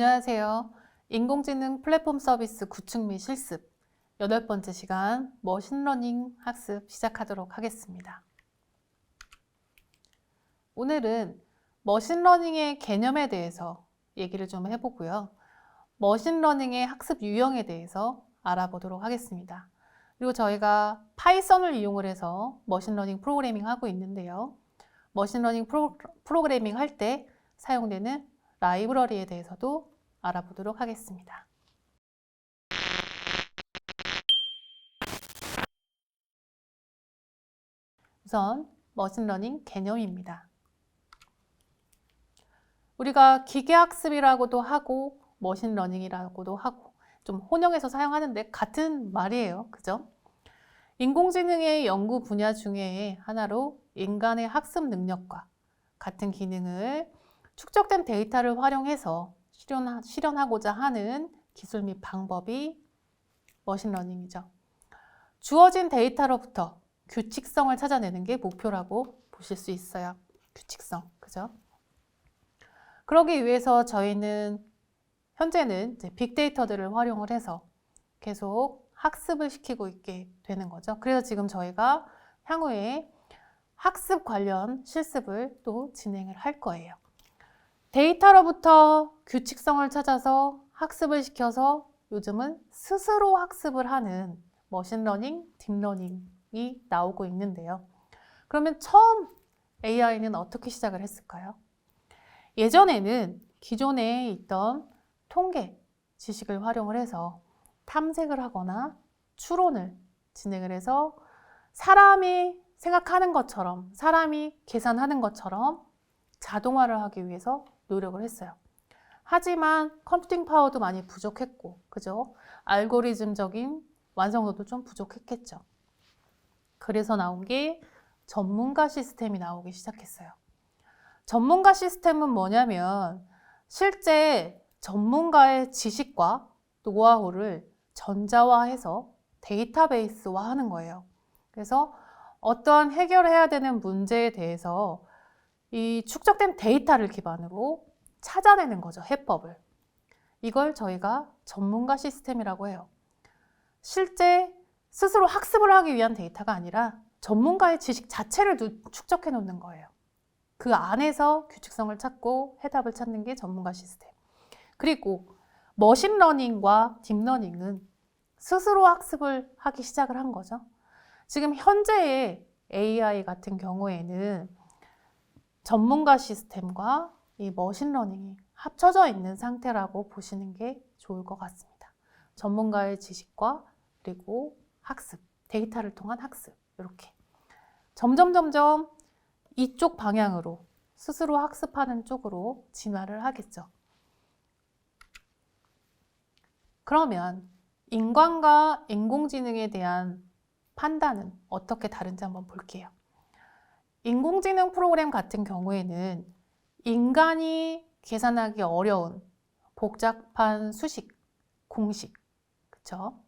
안녕하세요. 인공지능 플랫폼 서비스 구축 및 실습 여덟 번째 시간 머신러닝 학습 시작하도록 하겠습니다. 오늘은 머신러닝의 개념에 대해서 얘기를 좀 해보고요. 머신러닝의 학습 유형에 대해서 알아보도록 하겠습니다. 그리고 저희가 파이썬을 이용을 해서 머신러닝 프로그래밍 하고 있는데요. 머신러닝 프로, 프로그래밍 할 때 사용되는 라이브러리에 대해서도 알아보도록 하겠습니다. 우선 머신러닝 개념입니다. 우리가 기계학습이라고도 하고 머신러닝이라고도 하고 좀 혼용해서 사용하는데 같은 말이에요. 그죠? 인공지능의 연구 분야 중에 하나로 인간의 학습 능력과 같은 기능을 축적된 데이터를 활용해서 실현, 실현하고자 하는 기술 및 방법이 머신러닝이죠. 주어진 데이터로부터 규칙성을 찾아내는 게 목표라고 보실 수 있어요. 규칙성, 그죠? 그러기 위해서 저희는 현재는 빅데이터들을 활용을 해서 계속 학습을 시키고 있게 되는 거죠. 그래서 지금 저희가 향후에 학습 관련 실습을 또 진행을 할 거예요. 데이터로부터 규칙성을 찾아서 학습을 시켜서 요즘은 스스로 학습을 하는 머신러닝, 딥러닝이 나오고 있는데요. 그러면 처음 AI는 어떻게 시작을 했을까요? 예전에는 기존에 있던 통계 지식을 활용을 해서 탐색을 하거나 추론을 진행을 해서 사람이 생각하는 것처럼, 사람이 계산하는 것처럼 자동화를 하기 위해서 노력을 했어요. 하지만 컴퓨팅 파워도 많이 부족했고, 그죠? 알고리즘적인 완성도도 좀 부족했겠죠. 그래서 나온 게 전문가 시스템이 나오기 시작했어요. 전문가 시스템은 뭐냐면 실제 전문가의 지식과 노하우를 전자화해서 데이터베이스화 하는 거예요. 그래서 어떠한 해결해야 되는 문제에 대해서 이 축적된 데이터를 기반으로 찾아내는 거죠. 해법을. 이걸 저희가 전문가 시스템이라고 해요. 실제 스스로 학습을 하기 위한 데이터가 아니라 전문가의 지식 자체를 축적해 놓는 거예요. 그 안에서 규칙성을 찾고 해답을 찾는 게 전문가 시스템. 그리고 머신러닝과 딥러닝은 스스로 학습을 하기 시작을 한 거죠. 지금 현재의 AI 같은 경우에는 전문가 시스템과 이 머신러닝이 합쳐져 있는 상태라고 보시는 게 좋을 것 같습니다. 전문가의 지식과 그리고 학습, 데이터를 통한 학습, 이렇게. 점점 점점 이쪽 방향으로 스스로 학습하는 쪽으로 진화를 하겠죠. 그러면 인간과 인공지능에 대한 판단은 어떻게 다른지 한번 볼게요. 인공지능 프로그램 같은 경우에는 인간이 계산하기 어려운 복잡한 수식, 공식, 그쵸?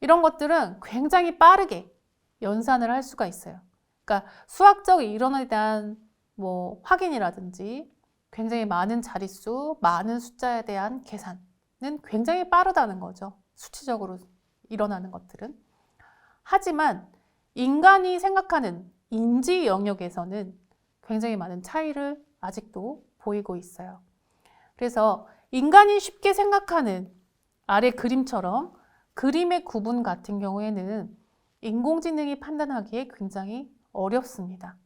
이런 것들은 굉장히 빠르게 연산을 할 수가 있어요. 그러니까 수학적 이론에 대한 뭐 확인이라든지 굉장히 많은 자릿수, 많은 숫자에 대한 계산은 굉장히 빠르다는 거죠. 수치적으로 일어나는 것들은. 하지만 인간이 생각하는 인지 영역에서는 굉장히 많은 차이를 아직도 보이고 있어요. 그래서 인간이 쉽게 생각하는 아래 그림처럼 그림의 구분 같은 경우에는 인공지능이 판단하기에 굉장히 어렵습니다.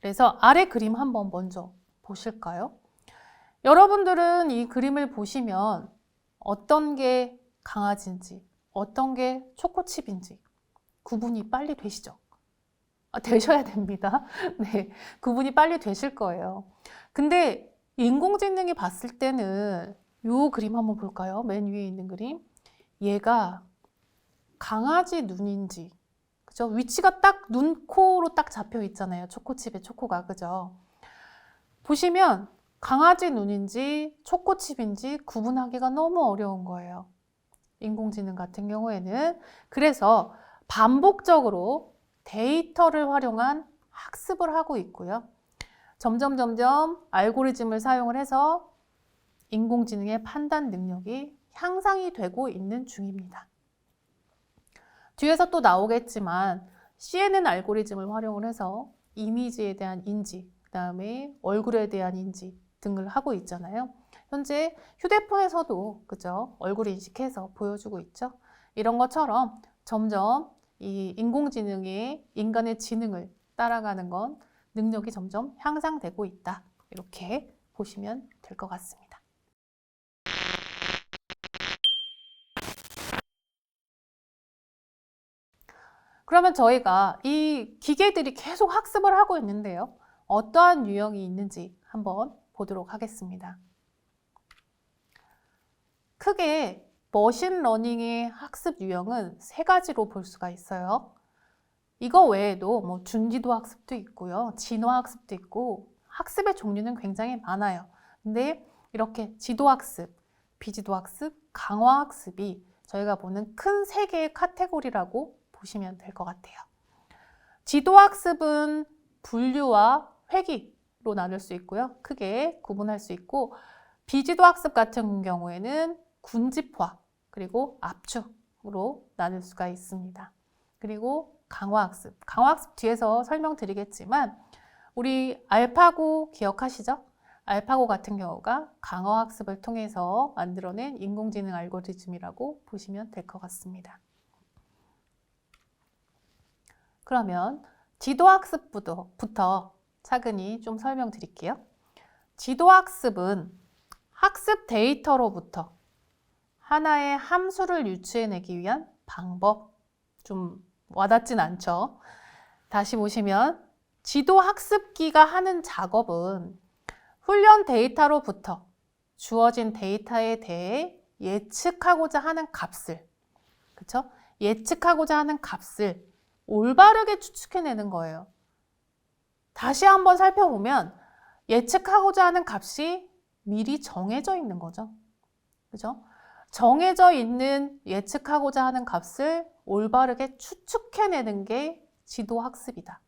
그래서 아래 그림 한번 먼저 보실까요? 여러분들은 이 그림을 보시면 어떤 게 강아지인지, 어떤 게 초코칩인지 구분이 빨리 되시죠? 아, 되셔야 됩니다. 네, 구분이 빨리 되실 거예요. 근데 인공지능이 봤을 때는 이 그림 한번 볼까요? 맨 위에 있는 그림. 얘가 강아지 눈인지, 그죠? 위치가 딱 눈, 코로 딱 잡혀 있잖아요. 초코칩의 초코가, 그죠? 보시면 강아지 눈인지 초코칩인지 구분하기가 너무 어려운 거예요. 인공지능 같은 경우에는. 그래서 반복적으로 데이터를 활용한 학습을 하고 있고요. 점점 점점 알고리즘을 사용을 해서 인공지능의 판단 능력이 향상이 되고 있는 중입니다. 뒤에서 또 나오겠지만 CNN 알고리즘을 활용을 해서 이미지에 대한 인지, 그 다음에 얼굴에 대한 인지 등을 하고 있잖아요. 현재 휴대폰에서도 그죠? 얼굴 인식해서 보여주고 있죠. 이런 것처럼 점점 이 인공지능이 인간의 지능을 따라가는 건 능력이 점점 향상되고 있다. 이렇게 보시면 될 것 같습니다. 그러면 저희가 이 기계들이 계속 학습을 하고 있는데요. 어떠한 유형이 있는지 한번 보도록 하겠습니다. 크게 머신러닝의 학습 유형은 세 가지로 볼 수가 있어요. 이거 외에도 뭐 준지도 학습도 있고요. 진화 학습도 있고 학습의 종류는 굉장히 많아요. 근데 이렇게 지도 학습, 비지도 학습, 강화 학습이 저희가 보는 큰 세 개의 카테고리라고 보시면 될 것 같아요. 지도 학습은 분류와 회귀로 나눌 수 있고요. 크게 구분할 수 있고 비지도 학습 같은 경우에는 군집화 그리고 압축으로 나눌 수가 있습니다. 그리고 강화학습. 강화학습 뒤에서 설명드리겠지만 우리 알파고 기억하시죠? 알파고 같은 경우가 강화학습을 통해서 만들어낸 인공지능 알고리즘이라고 보시면 될 것 같습니다. 그러면 지도학습부터 차근히 좀 설명드릴게요. 지도학습은 학습 데이터로부터 하나의 함수를 유추해내기 위한 방법. 좀 와닿진 않죠? 다시 보시면 지도 학습기가 하는 작업은 훈련 데이터로부터 주어진 데이터에 대해 예측하고자 하는 값을, 그쵸? 예측하고자 하는 값을 올바르게 추측해내는 거예요. 다시 한번 살펴보면 예측하고자 하는 값이 미리 정해져 있는 거죠. 그죠? 정해져 있는 예측하고자 하는 값을 올바르게 추측해내는 게 지도 학습이다.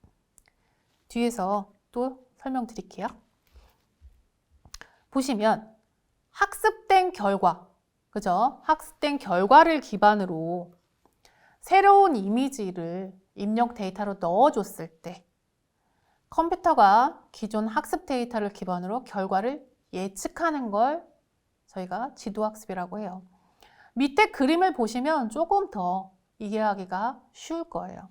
뒤에서 또 설명드릴게요. 보시면 학습된 결과, 그죠? 학습된 결과를 기반으로 새로운 이미지를 입력 데이터로 넣어줬을 때 컴퓨터가 기존 학습 데이터를 기반으로 결과를 예측하는 걸 저희가 지도학습이라고 해요. 밑에 그림을 보시면 조금 더 이해하기가 쉬울 거예요.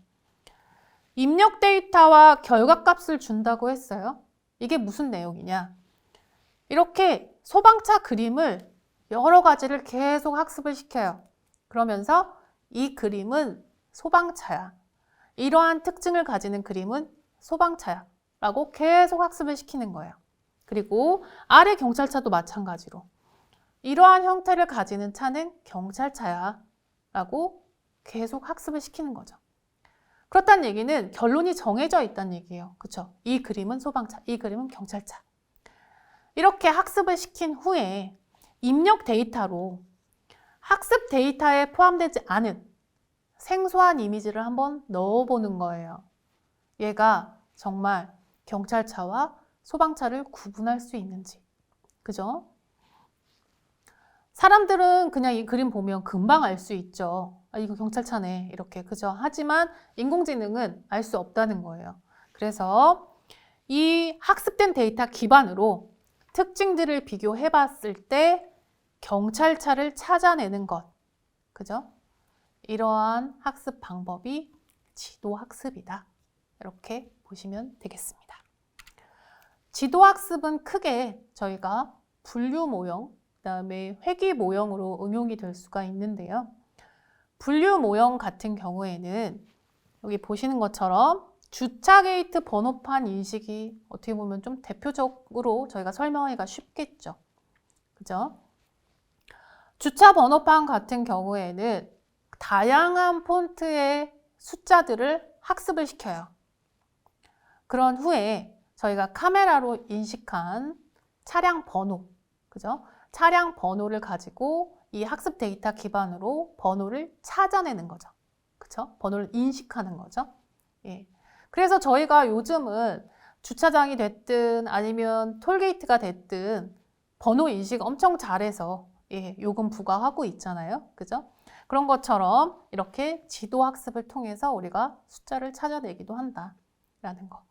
입력 데이터와 결과 값을 준다고 했어요. 이게 무슨 내용이냐? 이렇게 소방차 그림을 여러 가지를 계속 학습을 시켜요. 그러면서 이 그림은 소방차야. 이러한 특징을 가지는 그림은 소방차야. 라고 계속 학습을 시키는 거예요. 그리고 아래 경찰차도 마찬가지로 이러한 형태를 가지는 차는 경찰차야 라고 계속 학습을 시키는 거죠. 그렇다는 얘기는 결론이 정해져 있다는 얘기예요. 그쵸? 이 그림은 소방차, 이 그림은 경찰차. 이렇게 학습을 시킨 후에 입력 데이터로 학습 데이터에 포함되지 않은 생소한 이미지를 한번 넣어보는 거예요. 얘가 정말 경찰차와 소방차를 구분할 수 있는지. 그죠? 사람들은 그냥 이 그림 보면 금방 알 수 있죠. 아, 이거 경찰차네. 이렇게. 그죠? 하지만 인공지능은 알 수 없다는 거예요. 그래서 이 학습된 데이터 기반으로 특징들을 비교해 봤을 때 경찰차를 찾아내는 것. 그죠? 이러한 학습 방법이 지도 학습이다. 이렇게 보시면 되겠습니다. 지도 학습은 크게 저희가 분류 모형, 그다음에 회귀 모형으로 응용이 될 수가 있는데요. 분류 모형 같은 경우에는 여기 보시는 것처럼 주차 게이트 번호판 인식이 어떻게 보면 좀 대표적으로 저희가 설명하기가 쉽겠죠. 그죠? 주차 번호판 같은 경우에는 다양한 폰트의 숫자들을 학습을 시켜요. 그런 후에 저희가 카메라로 인식한 차량 번호, 그죠? 차량 번호를 가지고 이 학습 데이터 기반으로 번호를 찾아내는 거죠. 그쵸? 번호를 인식하는 거죠. 예. 그래서 저희가 요즘은 주차장이 됐든 아니면 톨게이트가 됐든 번호 인식 엄청 잘해서 예, 요금 부과하고 있잖아요. 그죠? 그런 것처럼 이렇게 지도 학습을 통해서 우리가 숫자를 찾아내기도 한다라는 거.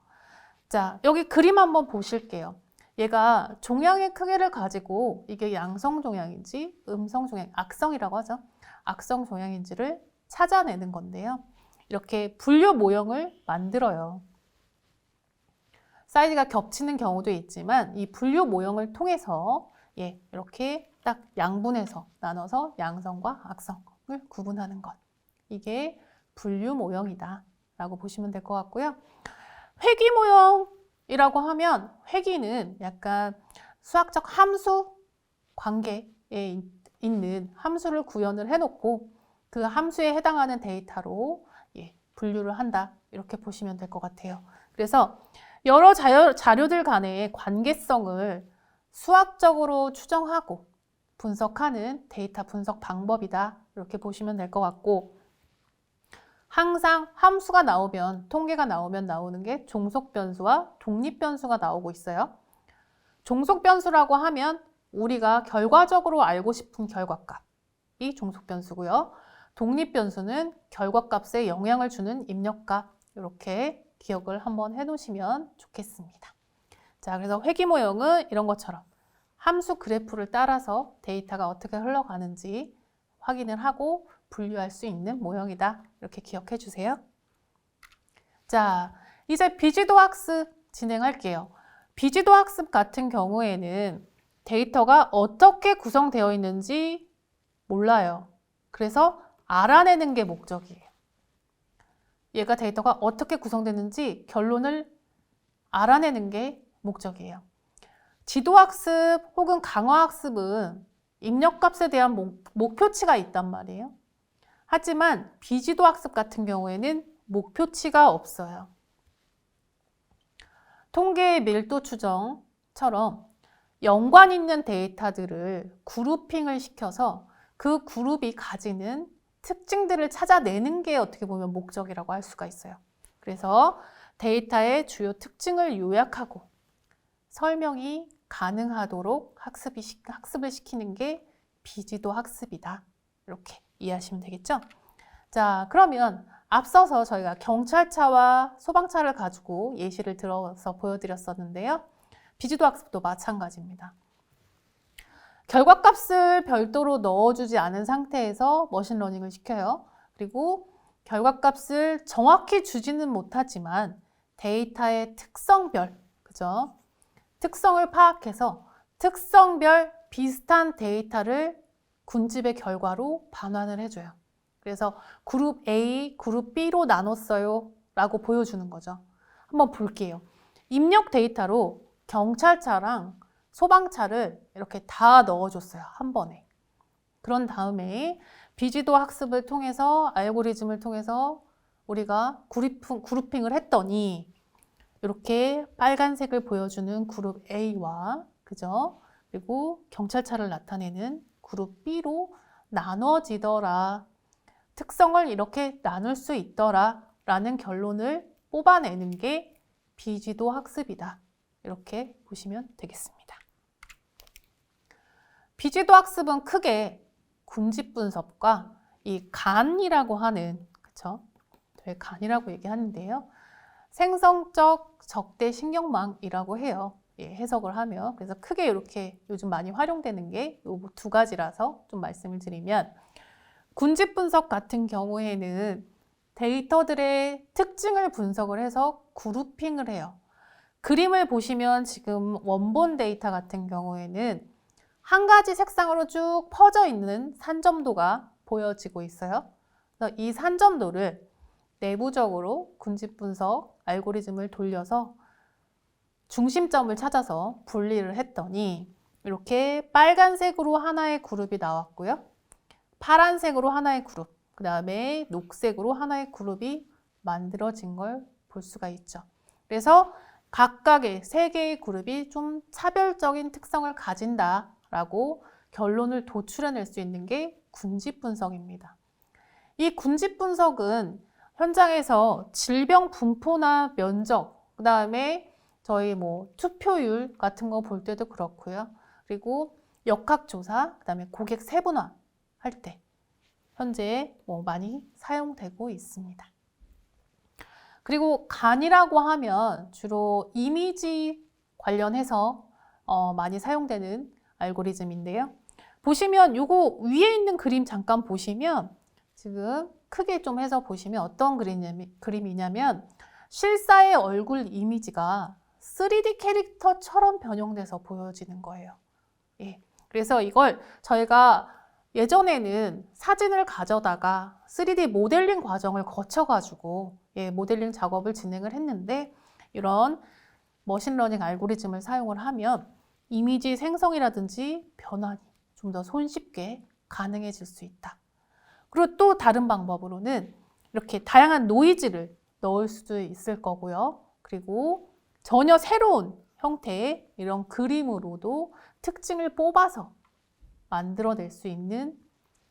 자, 여기 그림 한번 보실게요. 얘가 종양의 크기를 가지고 이게 양성 종양인지 음성 종양, 악성이라고 하죠. 악성 종양인지를 찾아내는 건데요. 이렇게 분류 모형을 만들어요. 사이즈가 겹치는 경우도 있지만 이 분류 모형을 통해서 예, 이렇게 딱 양분해서 나눠서 양성과 악성을 구분하는 것. 이게 분류 모형이다 라고 보시면 될 것 같고요. 회귀 모형 이라고 하면 회귀는 약간 수학적 함수 관계에 있- 있는 함수를 구현을 해놓고 그 함수에 해당하는 데이터로 예, 분류를 한다 이렇게 보시면 될 것 같아요. 그래서 여러 자료, 자료들 간의 관계성을 수학적으로 추정하고 분석하는 데이터 분석 방법이다 이렇게 보시면 될 것 같고 항상 함수가 나오면 통계가 나오면 나오는 게 종속 변수와 독립 변수가 나오고 있어요. 종속 변수라고 하면 우리가 결과적으로 알고 싶은 결과값이 종속 변수고요. 독립 변수는 결과값에 영향을 주는 입력값 이렇게 기억을 한번 해 놓으시면 좋겠습니다. 자, 그래서 회귀 모형은 이런 것처럼 함수 그래프를 따라서 데이터가 어떻게 흘러가는지 확인을 하고 분류할 수 있는 모형이다. 이렇게 기억해 주세요. 자, 이제 비지도 학습 진행할게요. 비지도 학습 같은 경우에는 데이터가 어떻게 구성되어 있는지 몰라요. 그래서 알아내는 게 목적이에요. 얘가 데이터가 어떻게 구성되는지 결론을 알아내는 게 목적이에요. 지도학습 혹은 강화학습은 입력값에 대한 목, 목표치가 있단 말이에요. 하지만 비지도 학습 같은 경우에는 목표치가 없어요. 통계의 밀도 추정처럼 연관 있는 데이터들을 그룹핑을 시켜서 그 그룹이 가지는 특징들을 찾아내는 게 어떻게 보면 목적이라고 할 수가 있어요. 그래서 데이터의 주요 특징을 요약하고 설명이 가능하도록 학습이, 시- 학습을 시키는 게 비지도 학습이다. 이렇게 이해하시면 되겠죠? 자, 그러면 앞서서 저희가 경찰차와 소방차를 가지고 예시를 들어서 보여드렸었는데요. 비지도 학습도 마찬가지입니다. 결과값을 별도로 넣어주지 않은 상태에서 머신러닝을 시켜요. 그리고 결과값을 정확히 주지는 못하지만 데이터의 특성별, 그죠? 특성을 파악해서 특성별 비슷한 데이터를 군집의 결과로 반환을 해줘요. 그래서 그룹 A, 그룹 B로 나눴어요. 라고 보여주는 거죠. 한번 볼게요. 입력 데이터로 경찰차랑 소방차를 이렇게 다 넣어줬어요. 한 번에. 그런 다음에 비지도 학습을 통해서 알고리즘을 통해서 우리가 그룹핑, 그룹핑을 했더니 이렇게 빨간색을 보여주는 그룹 A와 그죠? 그리고 경찰차를 나타내는 그룹 B로 나눠지더라. 특성을 이렇게 나눌 수 있더라. 라는 결론을 뽑아내는 게 비지도 학습이다. 이렇게 보시면 되겠습니다. 비지도 학습은 크게 군집 분석과 이 간이라고 하는 그쵸? 저희 간이라고 얘기하는데요. 생성적 적대 신경망이라고 해요. 예, 해석을 하면 그래서 크게 이렇게 요즘 많이 활용되는 게 요 두 가지라서 좀 말씀을 드리면 군집 분석 같은 경우에는 데이터들의 특징을 분석을 해서 그룹핑을 해요. 그림을 보시면 지금 원본 데이터 같은 경우에는 한 가지 색상으로 쭉 퍼져 있는 산점도가 보여지고 있어요. 그래서 이 산점도를 내부적으로 군집 분석 알고리즘을 돌려서 중심점을 찾아서 분리를 했더니 이렇게 빨간색으로 하나의 그룹이 나왔고요. 파란색으로 하나의 그룹, 그 다음에 녹색으로 하나의 그룹이 만들어진 걸 볼 수가 있죠. 그래서 각각의 세 개의 그룹이 좀 차별적인 특성을 가진다라고 결론을 도출해낼 수 있는 게 군집 분석입니다. 이 군집 분석은 현장에서 질병 분포나 면적, 그 다음에 저희 뭐 투표율 같은 거 볼 때도 그렇고요. 그리고 역학조사, 그다음에 고객 세분화 할 때 현재 뭐 많이 사용되고 있습니다. 그리고 간이라고 하면 주로 이미지 관련해서 어, 많이 사용되는 알고리즘인데요. 보시면 요거 위에 있는 그림 잠깐 보시면 지금 크게 좀 해서 보시면 어떤 그림이냐면 실사의 얼굴 이미지가 3D 캐릭터처럼 변형돼서 보여지는 거예요. 예. 그래서 이걸 저희가 예전에는 사진을 가져다가 3D 모델링 과정을 거쳐가지고 예, 모델링 작업을 진행을 했는데 이런 머신러닝 알고리즘을 사용을 하면 이미지 생성이라든지 변환이 좀 더 손쉽게 가능해질 수 있다. 그리고 또 다른 방법으로는 이렇게 다양한 노이즈를 넣을 수도 있을 거고요. 그리고 전혀 새로운 형태의 이런 그림으로도 특징을 뽑아서 만들어낼 수 있는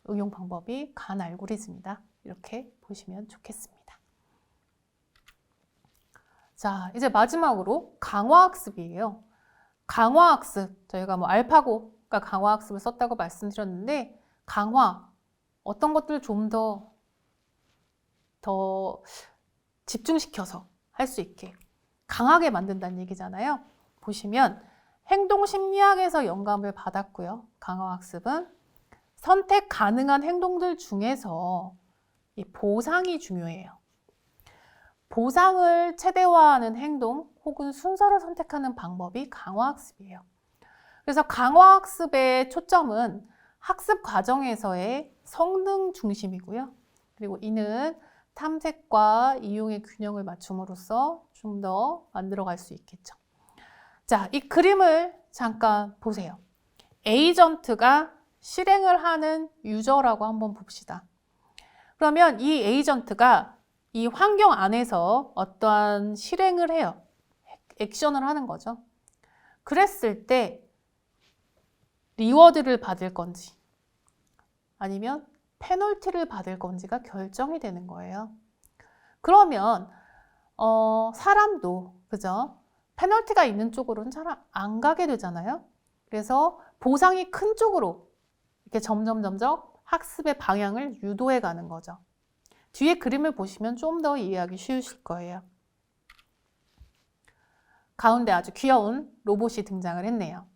응용 방법이 간 알고리즘이다. 이렇게 보시면 좋겠습니다. 자, 이제 마지막으로 강화학습이에요. 강화학습, 저희가 뭐 알파고가 강화학습을 썼다고 말씀드렸는데, 강화, 어떤 것들을 좀 더, 더 집중시켜서 할 수 있게 강하게 만든다는 얘기잖아요. 보시면 행동 심리학에서 영감을 받았고요. 강화학습은 선택 가능한 행동들 중에서 이 보상이 중요해요. 보상을 최대화하는 행동 혹은 순서를 선택하는 방법이 강화학습이에요. 그래서 강화학습의 초점은 학습 과정에서의 성능 중심이고요. 그리고 이는 탐색과 이용의 균형을 맞춤으로써 좀 더 만들어갈 수 있겠죠. 자, 이 그림을 잠깐 보세요. 에이전트가 실행을 하는 유저라고 한번 봅시다. 그러면 이 에이전트가 이 환경 안에서 어떠한 실행을 해요. 액션을 하는 거죠. 그랬을 때 리워드를 받을 건지 아니면 페널티를 받을 건지가 결정이 되는 거예요. 그러면 어, 사람도 그죠? 페널티가 있는 쪽으로는 잘 안 가게 되잖아요. 그래서 보상이 큰 쪽으로 이렇게 점점 점점 학습의 방향을 유도해 가는 거죠. 뒤에 그림을 보시면 좀 더 이해하기 쉬우실 거예요. 가운데 아주 귀여운 로봇이 등장을 했네요.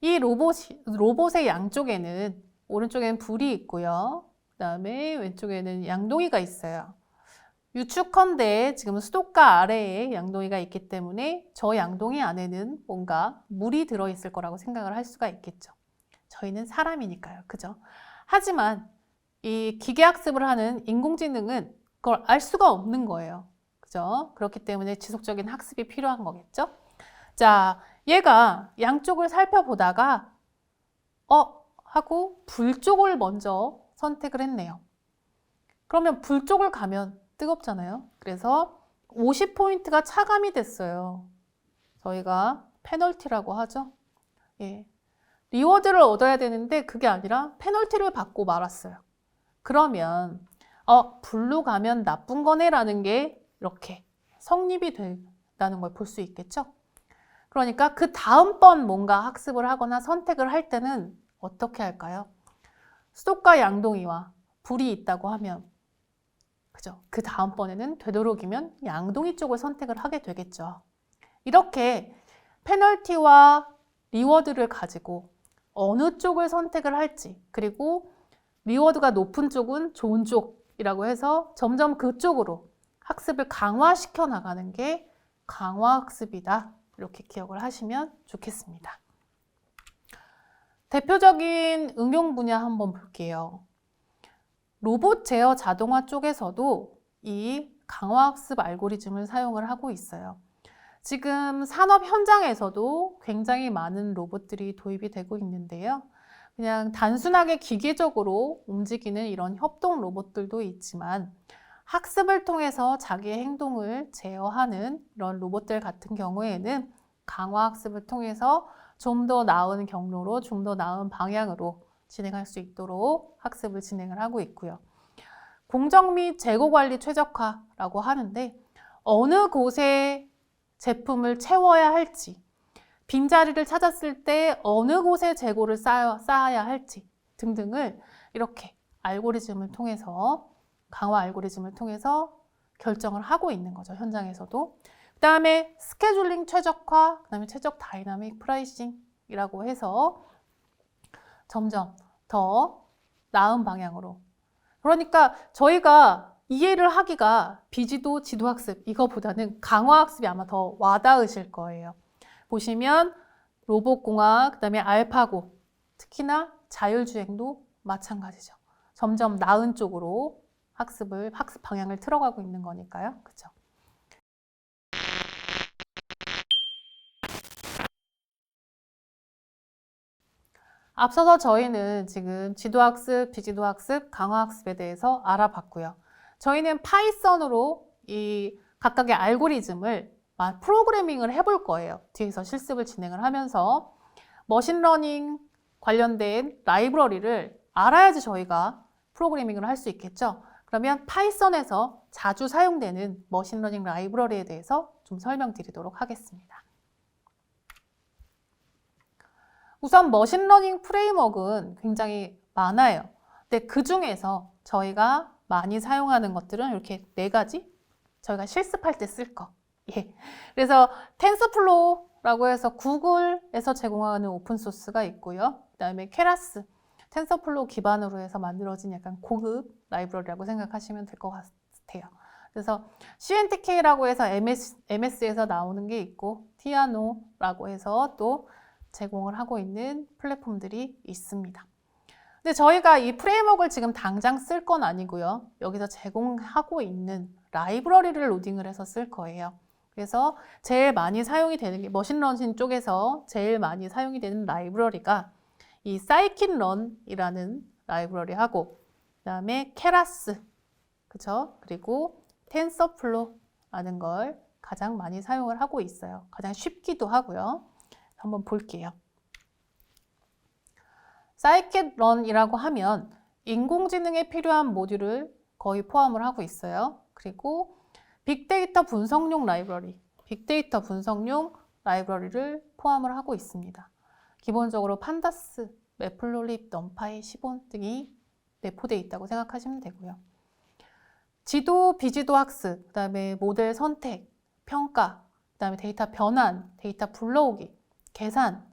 이 로봇이, 로봇의 양쪽에는 오른쪽에는 불이 있고요. 그 다음에 왼쪽에는 양동이가 있어요. 유축컨대 지금 수도가 아래에 양동이가 있기 때문에 저 양동이 안에는 뭔가 물이 들어있을 거라고 생각을 할 수가 있겠죠. 저희는 사람이니까요. 그죠? 하지만 이 기계학습을 하는 인공지능은 그걸 알 수가 없는 거예요. 그죠? 그렇기 때문에 지속적인 학습이 필요한 거겠죠? 자, 얘가 양쪽을 살펴보다가 어? 하고 불 쪽을 먼저 선택을 했네요. 그러면 불 쪽을 가면 뜨겁잖아요. 그래서 50포인트가 차감이 됐어요. 저희가 페널티라고 하죠. 예. 리워드를 얻어야 되는데 그게 아니라 페널티를 받고 말았어요. 그러면 어, 불로 가면 나쁜 거네라는 게 이렇게 성립이 된다는 걸 볼 수 있겠죠? 그러니까 그 다음번 뭔가 학습을 하거나 선택을 할 때는 어떻게 할까요? 수도가 양동이와 불이 있다고 하면 그죠? 그 다음번에는 되도록이면 양동이 쪽을 선택을 하게 되겠죠. 이렇게 페널티와 리워드를 가지고 어느 쪽을 선택을 할지 그리고 리워드가 높은 쪽은 좋은 쪽이라고 해서 점점 그쪽으로 학습을 강화시켜 나가는 게 강화학습이다. 이렇게 기억을 하시면 좋겠습니다. 대표적인 응용 분야 한번 볼게요. 로봇 제어 자동화 쪽에서도 이 강화학습 알고리즘을 사용을 하고 있어요. 지금 산업 현장에서도 굉장히 많은 로봇들이 도입이 되고 있는데요. 그냥 단순하게 기계적으로 움직이는 이런 협동 로봇들도 있지만 학습을 통해서 자기의 행동을 제어하는 이런 로봇들 같은 경우에는 강화학습을 통해서 좀 더 나은 경로로, 좀 더 나은 방향으로 진행할 수 있도록 학습을 진행을 하고 있고요. 공정 및 재고 관리 최적화라고 하는데 어느 곳에 제품을 채워야 할지 빈자리를 찾았을 때 어느 곳에 재고를 쌓아, 쌓아야 할지 등등을 이렇게 알고리즘을 통해서 강화 알고리즘을 통해서 결정을 하고 있는 거죠. 현장에서도. 그 다음에 스케줄링 최적화, 그 다음에 최적 다이나믹 프라이싱이라고 해서 점점 더 나은 방향으로. 그러니까 저희가 이해를 하기가 비지도 지도학습 이거보다는 강화학습이 아마 더 와닿으실 거예요. 보시면 로봇공학, 그 다음에 알파고, 특히나 자율주행도 마찬가지죠. 점점 나은 쪽으로 학습을, 학습 방향을 틀어가고 있는 거니까요. 그죠? 앞서서 저희는 지금 지도학습, 비지도학습, 강화학습에 대해서 알아봤고요. 저희는 파이썬으로 이 각각의 알고리즘을 마- 프로그래밍을 해볼 거예요. 뒤에서 실습을 진행을 하면서 머신러닝 관련된 라이브러리를 알아야지 저희가 프로그래밍을 할 수 있겠죠. 그러면 파이썬에서 자주 사용되는 머신러닝 라이브러리에 대해서 좀 설명드리도록 하겠습니다. 우선 머신러닝 프레임워크는 굉장히 많아요. 근데 그 중에서 저희가 많이 사용하는 것들은 이렇게 네 가지 저희가 실습할 때 쓸 거. 예. 그래서 텐서플로우라고 해서 구글에서 제공하는 오픈 소스가 있고요. 그다음에 케라스, 텐서플로우 기반으로 해서 만들어진 약간 고급 라이브러리라고 생각하시면 될 것 같아요. 그래서 CNTK라고 해서 MS, MS에서 나오는 게 있고 티아노라고 해서 또 제공을 하고 있는 플랫폼들이 있습니다. 근데 저희가 이 프레임워크를 지금 당장 쓸 건 아니고요. 여기서 제공하고 있는 라이브러리를 로딩을 해서 쓸 거예요. 그래서 제일 많이 사용이 되는 게 머신러닝 쪽에서 제일 많이 사용이 되는 라이브러리가 이 사이킨런이라는 라이브러리하고 그다음에 케라스 그죠? 그리고 텐서플로라는 걸 가장 많이 사용을 하고 있어요. 가장 쉽기도 하고요. 한번 볼게요. 사이킷런이라고 하면 인공지능에 필요한 모듈을 거의 포함을 하고 있어요. 그리고 빅데이터 분석용 라이브러리, 빅데이터 분석용 라이브러리를 포함을 하고 있습니다. 기본적으로 판다스, 매플로립, 넘파이, 시본 등이 내포되어 있다고 생각하시면 되고요. 지도, 비지도 학습, 그 다음에 모델 선택, 평가, 그 다음에 데이터 변환, 데이터 불러오기, 계산,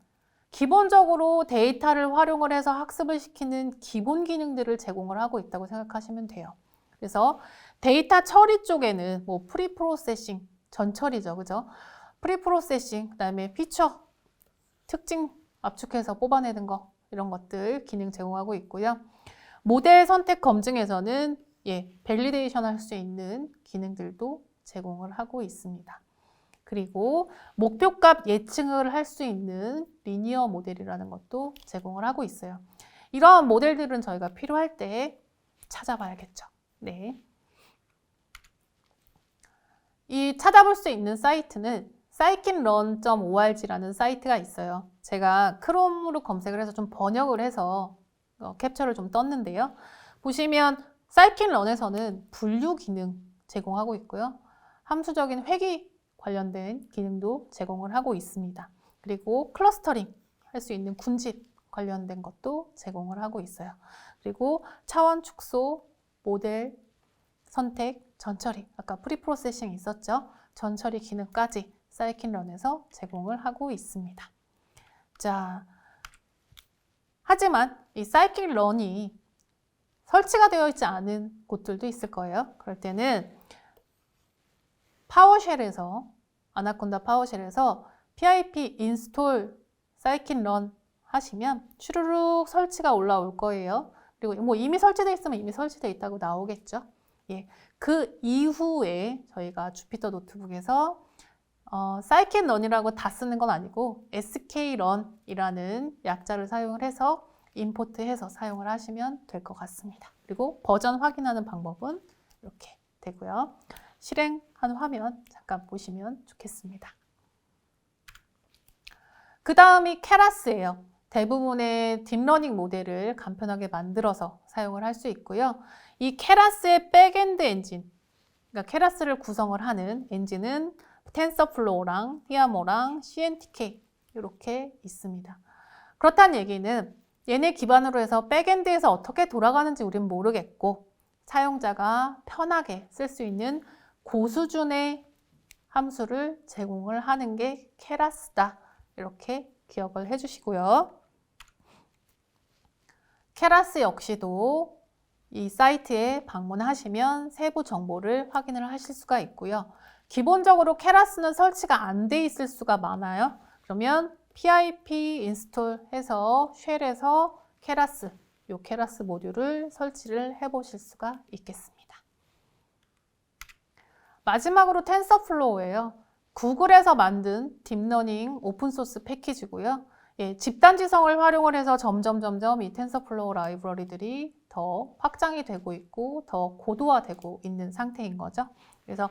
기본적으로 데이터를 활용을 해서 학습을 시키는 기본 기능들을 제공을 하고 있다고 생각하시면 돼요. 그래서 데이터 처리 쪽에는 뭐 프리 프로세싱, 전처리죠. 그죠? 프리 프로세싱, 그다음에 피처, 특징 압축해서 뽑아내는 거 이런 것들 기능 제공하고 있고요. 모델 선택 검증에서는 예, 밸리데이션 할 수 있는 기능들도 제공을 하고 있습니다. 그리고 목표값 예측을 할 수 있는 리니어 모델이라는 것도 제공을 하고 있어요. 이러한 모델들은 저희가 필요할 때 찾아봐야겠죠. 네. 이 찾아볼 수 있는 사이트는 scikit-run.org라는 사이트가 있어요. 제가 크롬으로 검색을 해서 좀 번역을 해서 어, 캡처를 좀 떴는데요. 보시면 scikit-run에서는 분류 기능 제공하고 있고요. 함수적인 회귀 관련된 기능도 제공을 하고 있습니다. 그리고 클러스터링 할 수 있는 군집 관련된 것도 제공을 하고 있어요. 그리고 차원 축소, 모델 선택, 전처리, 아까 프리프로세싱 있었죠? 전처리 기능까지 사이킨런에서 제공을 하고 있습니다. 자, 하지만 이 사이킨런이 설치가 되어 있지 않은 곳들도 있을 거예요. 그럴 때는 파워쉘에서 아나콘다 파워쉘에서 pip 인스톨 사이킨 런 하시면 추르륵 설치가 올라올 거예요. 그리고 뭐 이미 설치되어 있으면 이미 설치되어 있다고 나오겠죠. 예, 그 이후에 저희가 주피터 노트북에서 어, 사이킨 런이라고 다 쓰는 건 아니고 skrun이라는 약자를 사용을 해서 임포트해서 사용을 하시면 될 것 같습니다. 그리고 버전 확인하는 방법은 이렇게 되고요. 실행한 화면 잠깐 보시면 좋겠습니다. 그 다음이 케라스예요. 대부분의 딥러닝 모델을 간편하게 만들어서 사용을 할 수 있고요. 이 케라스의 백엔드 엔진, 그러니까 케라스를 구성을 하는 엔진은 텐서플로우랑 티아모랑 CNTK 이렇게 있습니다. 그렇다는 얘기는 얘네 기반으로 해서 백엔드에서 어떻게 돌아가는지 우린 모르겠고 사용자가 편하게 쓸 수 있는 고수준의 함수를 제공을 하는 게 케라스다. 이렇게 기억을 해주시고요. 케라스 역시도 이 사이트에 방문하시면 세부 정보를 확인을 하실 수가 있고요. 기본적으로 케라스는 설치가 안 돼 있을 수가 많아요. 그러면 PIP 인스톨해서 쉘에서 케라스, 요 케라스 모듈을 설치를 해 보실 수가 있겠습니다. 마지막으로 텐서플로우예요. 구글에서 만든 딥러닝 오픈소스 패키지고요. 예, 집단 지성을 활용을 해서 점점 점점 이 텐서플로우 라이브러리들이 더 확장이 되고 있고 더 고도화되고 있는 상태인 거죠. 그래서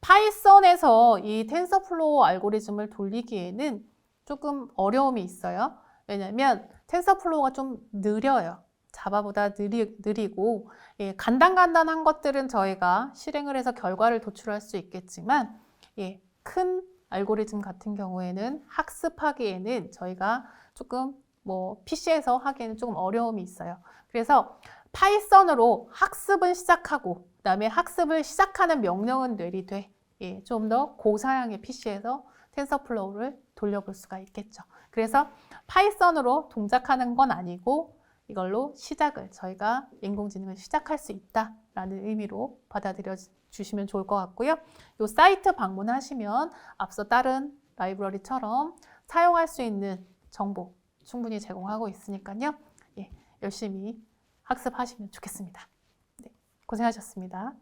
파이썬에서 이 텐서플로우 알고리즘을 돌리기에는 조금 어려움이 있어요. 왜냐하면 텐서플로우가 좀 느려요. 자바보다 느리, 느리고 예, 간단간단한 것들은 저희가 실행을 해서 결과를 도출할 수 있겠지만 예, 큰 알고리즘 같은 경우에는 학습하기에는 저희가 조금 뭐 PC에서 하기에는 조금 어려움이 있어요. 그래서 파이썬으로 학습은 시작하고 그다음에 학습을 시작하는 명령은 내리되 예, 좀 더 고사양의 PC에서 텐서플로우를 돌려볼 수가 있겠죠. 그래서 파이썬으로 동작하는 건 아니고 이걸로 시작을 저희가 인공지능을 시작할 수 있다라는 의미로 받아들여 주시면 좋을 것 같고요. 이 사이트 방문하시면 앞서 다른 라이브러리처럼 사용할 수 있는 정보 충분히 제공하고 있으니까요. 예, 열심히 학습하시면 좋겠습니다. 네, 고생하셨습니다.